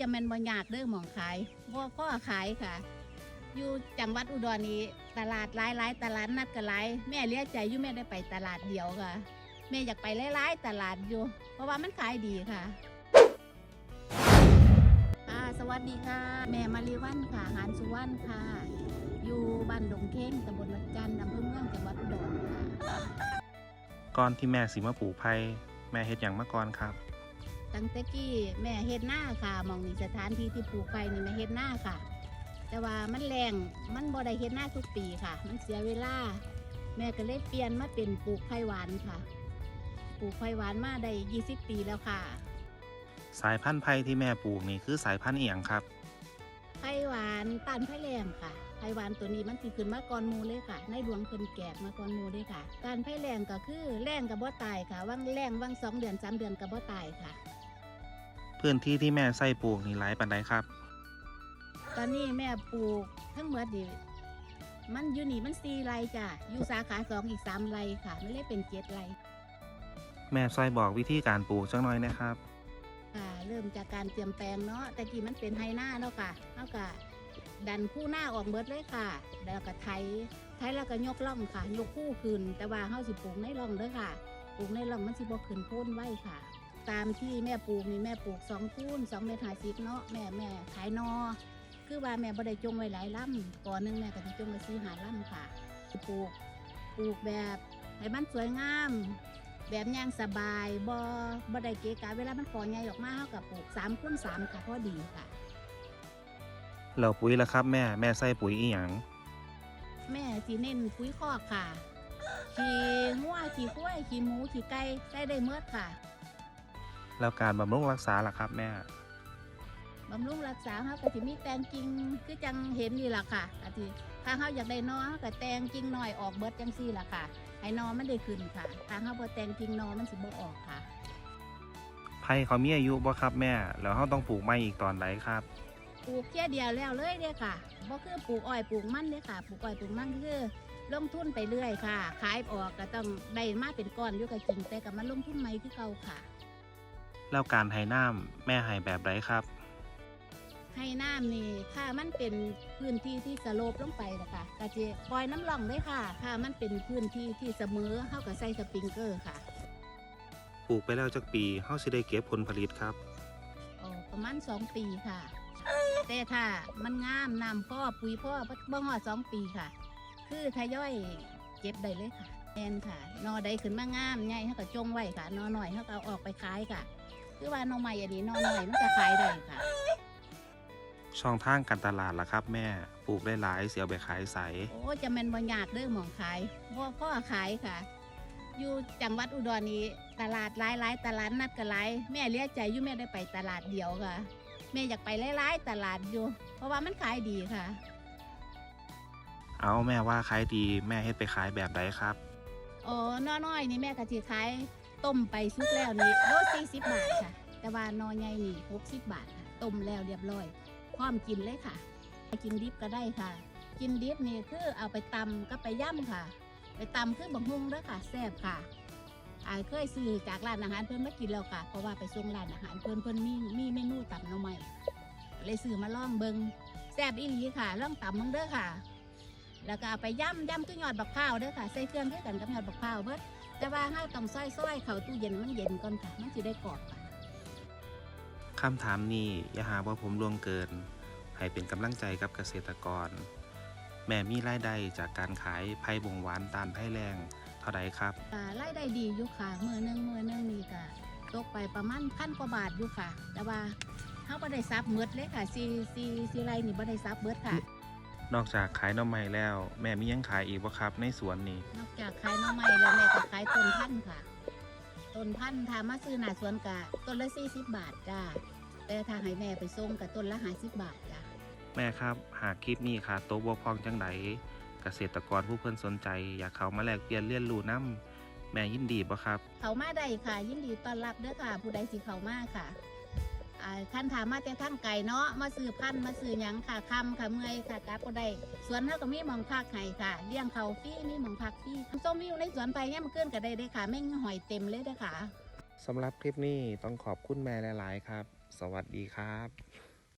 จะแมนบ่ยากเด้อหมองขายบ่พ่อขายค่ะ อยู่จังหวัดอุดรนี้ตลาดหลายๆตลาดนัดก็หลายแม่เลี้ยใจอยู่แม่ได้ไปตลาดเดียวค่ะ แม่อยากไปหลายๆตลาดอยู่ เพราะว่ามันขายดีค่ะอาสวัสดีค่ะ แม่มาริวันค่ะหานสุวรรณค่ะ อยู่บ้านดงเข่งตำบลวัดจันทร์อำเภอเมืองจังหวัดอุดรค่ะ ก่อนที่แม่สิมาปลูกไผ่แม่เฮ็ดหยังมาก่อนครับ ตั้งแต่กี้แม่เฮ็ดหน้าค่ะหมองนี่สถานที่ที่ปลูกไปนี่แม่เฮ็ดหน้าค่ะ แต่ว่ามันแรงมันบ่ได้เฮ็ดหน้าทุกปีค่ะ มันเสียเวลา แม่ก็เลยเปลี่ยนมาเป็นปลูกไผ่หวานค่ะ ปลูกไผ่หวานมาได้20 ปีแล้วค่ะ สายพันธุ์ไผ่ที่แม่ปลูกนี่คือสายพันธุ์เอียงครับไผ่หวานต้านไผ่แรงค่ะไผ่หวานตัวนี้มันสิขึ้นมาก่อนหมูเลยค่ะ ในหลวงเพิ่นแกกมาก่อนหมูเลยค่ะต้านไผ่แรงก็คือแรงกับบ่ตายค่ะว่างแรงว่างสองเดือนสามเดือนกับบ่ตายค่ะ พื้นที่ที่แม่ใส่ปลูกนี่หลายปานใดครับ ตอนนี้แม่ปลูกทั้งหมดดิมันอยู่นี่มันสี่ไรจ้ะอยู่สาขาสองอีกสามไรค่ะ ไม่ได้เป็นเจ็ดไรแม่ซอยบอกวิธีการปลูกจังหน่อยนะครับค่ะเริ่มจากการเตรียมแปลงเนาะแต่กี้มันเป็นไฮหน้าเนาะค่ะเท่ากับดันคู่หน้าออกเบิดเลยค่ะ แล้วก็ไถไถแล้วก็ยกล่องค่ะ ยกคู่ขึ้น แต่ว่าเฮาสิปลูกในร่องเด้อค่ะ ปลูกในร่องมันสิบ่ขึ้นโพ้นไว้ค่ะ ตามที่แม่ปลูกนี่แม่ปลูกสองคูนสองเมตรห้าสิบเนาะแม่แม่ขายนอ คือว่าแม่บ่ได้จงไว้หลายล่ำก่อนหนึงแม่ก็สิจงไว้สี่หาล่ำค่ะปลูกปลูกแบบให้มันสวยงาม แบบย่างสบายบ่บ่ได้เกะกะเวลามันก่อใหญ่ออกมาเฮากับปลูก3คูณ3ค่ะพอดีค่ะเราปุ๋ยละครับแม่แม่ใส่ปุ๋ยอีหยังแม่สิเน้นปุ๋ยคอกค่ะ ขี้งัวขี้ควายขี้หมูขี้ไก่ใส่ได้เมื่อค่ะ แล้วการบำรุงรักษาล่ะครับแม่บำรุงรักษาเฮาก็สิมีแตงกิ่งคือจังเห็นนี่ล่ะค่ะก็สิถ้าเฮาอยากได้นอเฮาก็แตงกิ่งน้อยออกเบิดจังซี่ล่ะค่ะให้นอมันได้ขึ้นค่ะถ้าเฮาบ่แตงกิ่งนอมันสิบ่ออกค่ะไผ่เขามีอายุบ่ครับแม่ แล้วเราต้องปลูกใหม่อีกตอนไหนครับปลูกแค่เดียวแล้วเลยเด้อค่ะบ่คือปลูกอ้อยปลูกมันเด้อค่ะปลูกอ้อยปลูกมันคือลงทุนไปเรื่อยค่ะ ขายออกก็ต้องได้มาเป็นก้อนอยู่ก็จริงแต่ก็มาลงทุนใหม่คือเก่าค่ะ แล้วการให้น้ำแม่ให้แบบไรครับให้น้ำนี่ถ้ามันเป็นพื้นที่ที่สโลปลงไปนะคะก็จะปล่อยน้ำร่องเลยค่ะถ้ามันเป็นพื้นที่ที่เสมอเฮาก็ใส่สปริงเกอร์ค่ะปลูกไปแล้วจักปีเฮาสิได้เก็บผลผลิตครับอ๋อประมาณสองปีค่ะแต่ถ้ามันงามน้ำพ่อปุ๋ยพ่อบ่ฮอดสองปีค่ะ คือทยอยเก็บได้เลยค่ะแอนค่ะ นอใดขึ้นมางามใหญ่เขาก็จงไว้ค่ะ นอหน่อยเขาก็เอาออกไปขายค่ะ คือว่าหนอใหม่อันนี้นอหน่อยมันจะขายได้ค่ะ ช่องทางการตลาดล่ะครับ แม่ปลูกได้หลายเสียเอาไปขายใส โอ้จะแม่นบ่ยากเด้อหมองขายพ่อพ่อขายค่ะ อยู่จังหวัดอุดรนี้ตลาดหลายหลายๆตลาดนัดก็หลายแม่เลี้ยใจอยู่แม่ได้ไปตลาดเดียวค่ะ แม่อยากไปหลายๆตลาดอยู่ เพราะว่ามันขายดีค่ะ เอาแม่ว่าขายดีแม่เฮ็ดไปขายแบบใดครับ อ๋อน้อยๆนี่แม่ก็สิขาย ต้มไปสุกแล้วนี่โลสี่สิบบาทค่ะ แต่ว่านอใหญ่นี่หกสิบบาทค่ะต้มแล้วเรียบร้อยพร้อมกินเลยค่ะ กินดิบก็ได้ค่ะ กินดิบนี่คือเอาไปตำก็ไปย่ำค่ะ ไปตำคือบังฮุงเด้อค่ะแซ่บค่ะอายเคยซื้อจากร้านอาหารเพิ่นมากินแล้วค่ะ เพราะว่าไปส่งร้านอาหารเพิ่นเพิ่นมีมีเมนูตำหน่อไม้เลยซื้อมาลองเบิงแซ่บอีหลีค่ะลองตำมังเด้อค่ะ แล้วก็เอาไปย่ำย่ำคือยอดบักพร้าวเด้อค่ะ ใส่เครื่องคือกันกับยอดบักพร้าวเบิด แต่ว่าเฮาต้องซอยๆเข้าตู้เย็นมันเย็นก่อนค่ะ มันสิได้กรอบค่ะคำถามนี้อย่าหาว่าผมล่วงเกิน ให้เป็นกำลังใจกับเกษตรกร แม่มีรายได้จากการขายไผ่บงหวานตานไผ่แรงเท่าใดครับ อ่ารายได้ดีอยู่ค่ะมือหนึงมือหนึงนี่ก็ตกไปประมาณพันกว่าบาทอยู่ค่ะ แต่ว่าเฮาบ่ได้ซับเบิดเลยค่ะซีซีซีไรนี่บ่ได้ซับเบิดค่ะ นอกจากขายหน่อไม้แล้ว แม่มีหยังขายอีกบ่ครับ ในสวนนี้นอกจากขายหน้อไม้แล้วแม่ก็ขายต้นพันธุ์ค่ะ ต้นพันธุ์ถ้ามาซื้อหน้าสวนกะต้นละ40บาทจ้าแต่ถ้าให้แม่ไปส่งกะต้นละ50บาทจ้าแม่ครับ หากคลิปนี้ค่ะโตวบกพร่องจังใดเกษตรกรผู้เพิ่นสนใจ อยากเข้ามาแลกเปลี่ยนเรียนรู้นํแม่ยินดีบ่ครับ เขามาได้ค่ะ ยินดีต้อนรับเด้อค่ะ ผู้ใดสิเขามาค่ะ อ่าคันถามมาแต่ทั้งไก่เนาะมาซื้อพันมาซื้อหยังค่ะคำค่ะเมื่อยค่ะกลับก็ได้สวนเฮาก็มีหมองพักให้ค่ะเลี้ยงเขาฟรีมีหมองพักฟรีส้มวิวในสวนไปเนี่ยมันเกินก็ได้เด้ค่ะแม่งหอยเต็มเลยเด้อค่ะสำหรับคลิปนี้ต้องขอบคุณแม่หลาย ๆ ครับ สวัสดีครับ